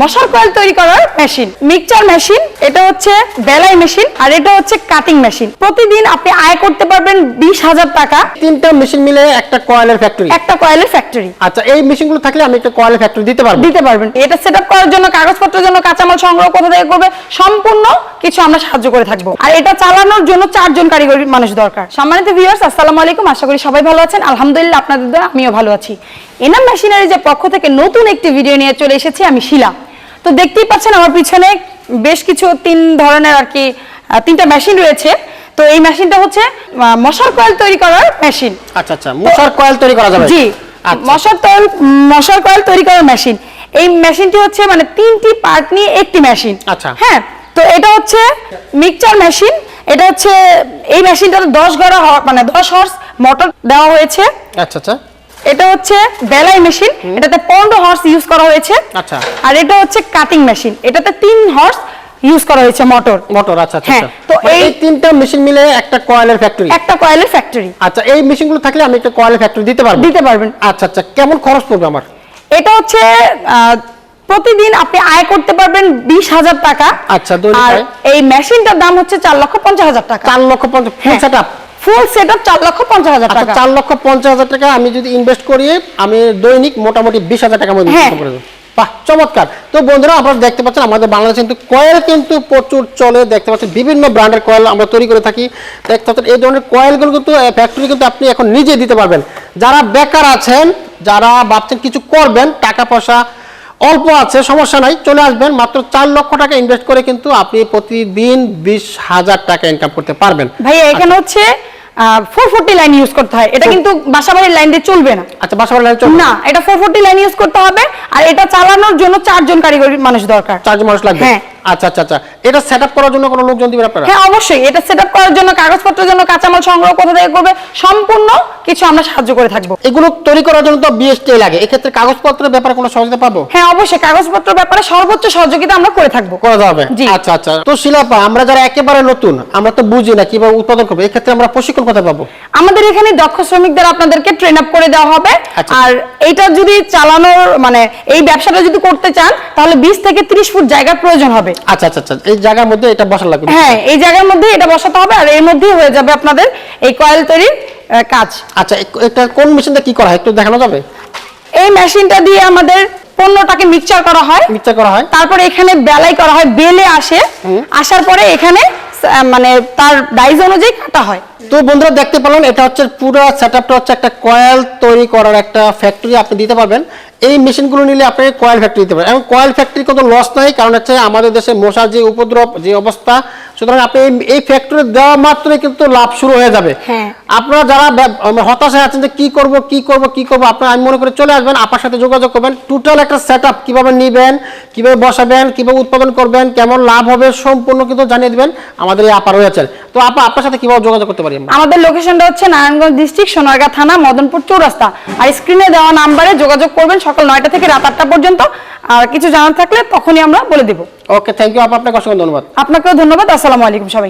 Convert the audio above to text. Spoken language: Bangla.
মশার কয়েল তৈরি করার মেশিন। মিক্সচার মেশিন এটা হচ্ছে বেলাই মেশিন আর এটা হচ্ছে কাটিং মেশিন। প্রতিদিন আপনি আয় করতে পারবেন বিশ হাজার টাকা। তিনটা মেশিন মিলে একটা কয়েলের ফ্যাক্টরি একটা কয়েলের ফ্যাক্টরি আচ্ছা এই মেশিনগুলো থাকলে আমি একটা কয়েলের ফ্যাক্টরি দিতে পারব? দিতে পারবেন। এটা সেট করার জন্য কাগজপত্রের জন্য কাঁচামাল সংগ্রহ কোথা থেকে করবে সম্পূর্ণ কিছু আমরা সাহায্য করে থাকব। আর এটা চালানোর জন্য চারজন কারিগরি মানুষ দরকার। সম্মানিত ভিউয়ার্স আসসালামু আলাইকুম। আশা করি সবাই ভালো আছেন। আলহামদুলিল্লাহ আপনাদের দ্বারা আমিও ভালো আছি। এনাম মেশিনারি যে পক্ষ থেকে নতুন একটি ভিডিও নিয়ে চলে এসেছি আমি শিলা। তো দেখতেই পাচ্ছেন আমার পিছনে বেশ কিছু তিন ধরনের আর কি তিনটা মেশিন রয়েছে। তো এই মেশিনটা হচ্ছে মশার কয়েল তৈরি করার মেশিন আচ্ছা আচ্ছা মশার কয়েল তৈরি করা যাবে। জি আচ্ছা। মশার তৈল মশার কয়েল তৈরি করার মেশিন এই মেশিনটি হচ্ছে মানে তিনটি পার্ট নিয়ে একটি মেশিন আচ্ছা। হ্যাঁ তো এটা হচ্ছে মিক্সচার মেশিন এটা হচ্ছে এই মেশিনটাতে দশ গড়া মানে দশ হর্স মোটর দেওয়া হয়েছে। আচ্ছা আচ্ছা। এটা হচ্ছে বেলাই মেশিন। এটাতে পনেরো হর্স ইউজ করা হয়েছে। আচ্ছা। আর এটা হচ্ছে কাটিং মেশিন এটাতে তিন হর্স ইউজ করা হয়েছে মোটর মোটর আচ্ছা আচ্ছা হ্যাঁ, আচ্ছা। তো মানে এই- তিনটা মেশিন মিলে একটা কয়েলের ফ্যাক্টরি একটা কয়েলের ফ্যাক্টরি আচ্ছা এই মেশিনগুলো থাকলে আমি একটা কয়েলের ফ্যাক্টরি দিতে পারব? দিতে পারবেন। আচ্ছা আচ্ছা কেমন খরচ পড়বে আমার? এটা হচ্ছে প্রতিদিন আপনি আয় করতে পারবেন বিশ হাজার টাকা। আচ্ছা, আর এই মেশিনটার দাম হচ্ছে চার লক্ষ পঞ্চাশ হাজার টাকা। চার লক্ষ পঞ্চাশ ফুল হ্যাঁ। Set up full set up চার লক্ষ পঞ্চাশ হাজার আচ্ছা টাকা। চার লক্ষ পঞ্চাশ হাজার টাকা আমি যদি ইনভেস্ট করি আমি দৈনিক মোটামুটি বিশ হাজার টাকা মধ্যে হ্যাঁ। ইনকাম করে বাহ চমৎকার। তো বন্ধুরা আপনারা দেখতে পাচ্ছেন আমাদের বাংলাদেশে কিন্তু কয়েল কিন্তু প্রচুর চলে। দেখতে পাচ্ছেন বিভিন্ন ব্র্যান্ডের কয়েল আমরা তৈরি করে থাকি। দেখতে পাচ্ছেন এই ধরনের কয়েলগুলো কিন্তু ফ্যাক্টরি কিন্তু আপনি এখন নিজে দিতে পারবেন। যারা বেকার আছেন যারা ভাবছেন কিছু করবেন টাকা পয়সা অল্প আছে সমস্যা নাই চলে আসবেন। মাত্র চার লক্ষ টাকা ইনভেস্ট করে কিন্তু আপনি প্রতিদিন বিশ হাজার টাকা ইনকাম করতে পারবেন। ভাইয়া এখানে হচ্ছে ফোর ফোরটি লাইন ইউজ করতে হয়। এটা কিন্তু বাসাবাড়ির লাইন দিয়ে চলবে না। আচ্ছা বাসা লাইন চলবে না? এটা ফোর ফোরটি লাইন ইউজ করতে হবে আর এটা চালানোর জন্য চারজন কারিগরি মানুষ দরকার। চারজন মানুষ লাগবে? হ্যাঁ। আচ্ছা আচ্ছা আচ্ছা। এটা সেট আপ করার জন্য কোনো লোকজন দিবেন আপনারা? হ্যাঁ অবশ্যই। এটা সেট করার জন্য কাগজপত্রের জন্য কাঁচামাল সংগ্রহ কোথা থেকে করবে? সম্পূর্ণ কিছু আমরা সাহায্য করে থাকব। এগুলো তৈরি করার জন্য তো বিএসটি লাগে। এক্ষেত্রে কাগজপত্রের ব্যাপারে কোনো সহযোগিতা পাবো? হ্যাঁ অবশ্যই কাগজপত্রের ব্যাপারে সর্বোচ্চ সহযোগিতা আমরা করে থাকব। করা যাবে? আচ্ছা আচ্ছা। তো শিলাপা আমরা যারা একেবারে নতুন আমরা তো বুঝি না কীভাবে উৎপাদন করব। এক্ষেত্রে আমরা প্রশিক্ষণ কোথায় পাবো? আমাদের এখানে দক্ষ শ্রমিকদের আপনাদেরকে ট্রেন আপ করে দেওয়া হবে। আচ্ছা। আর এইটা যদি চালানোর মানে এই ব্যবসাটা যদি করতে চান তাহলে বিশ থেকে ত্রিশ ফুট জায়গার প্রয়োজন হবে। আচ্ছা আচ্ছা আচ্ছা। এই জায়গার মধ্যে এটা বসা লাগবে? হ্যাঁ এই জায়গার মধ্যে এটা বসাতে হবে। আর এর মধ্যেই হয়ে যাবে আপনাদের এই কয়েল তৈরির কাজ। আচ্ছা এটা কোন মেশিনটা কি করা হয়? একটু দেখানো যাবে? এই মেশিনটা দিয়ে আমাদের পণ্যটাকে মিক্সচার করা হয়। মিক্সচার করা হয়। তারপরে এখানে বেলাই করা হয় বেলে আসে। আসার পরে এখানে মানে তার ডাইজ অনুযায়ী কাটা হয়। তো বন্ধুরা দেখতে পেলেন এটা হচ্ছে পুরো সেটআপটা হচ্ছে একটা কয়েল তৈরি করার একটা ফ্যাক্টরি আপনি দিতে পারবেন। এই মেশিনগুলো নিলে আপনি কয়েল ফ্যাক্টরি দিতে পারেন এবং কয়েল ফ্যাক্টরি কোনো লস নাই কারণ হচ্ছে আমাদের দেশে মশার যে উপদ্রব যে অবস্থা সুতরাং আপনি এই- ফ্যাক্টরি দেওয়া মাত্রই কিন্তু লাভ শুরু হয়ে যাবে। হ্যাঁ। আপনারা যারা হতাশায় আছেন যে কি করব কি করব কি করব আপনারা আমি মনে করে চলে আসবেন আপনার সাথে যোগাযোগ করবেন। টোটাল একটা সেট আপ কীভাবে নেবেন কীভাবে বসাবেন কীভাবে উৎপাদন করবেন কেমন লাভ হবে সম্পূর্ণ কিন্তু জানিয়ে দিবেন আমাদের এই আপা রয়েছেন তো আপা আপনার সাথে কীভাবে যোগাযোগ করতে পারি আমরা। আমাদের লোকেশনটা হচ্ছে নারায়ণগঞ্জ ডিস্ট্রিক্ট সোনারগাঁ থানা মদনপুর চৌরাস্তা। আর স্ক্রিনে দেওয়া নাম্বারে যোগাযোগ করবেন সকাল নয়টা থেকে রাত আটটা পর্যন্ত। আর কিছু জানার থাকলে তখনই আমরা বলে দেব। ওকে থ্যাংক ইউ আপা আপনাকে অসংখ্য ধন্যবাদ। আপনাকেও ধন্যবাদ আসসালামু আলাইকুম সবাই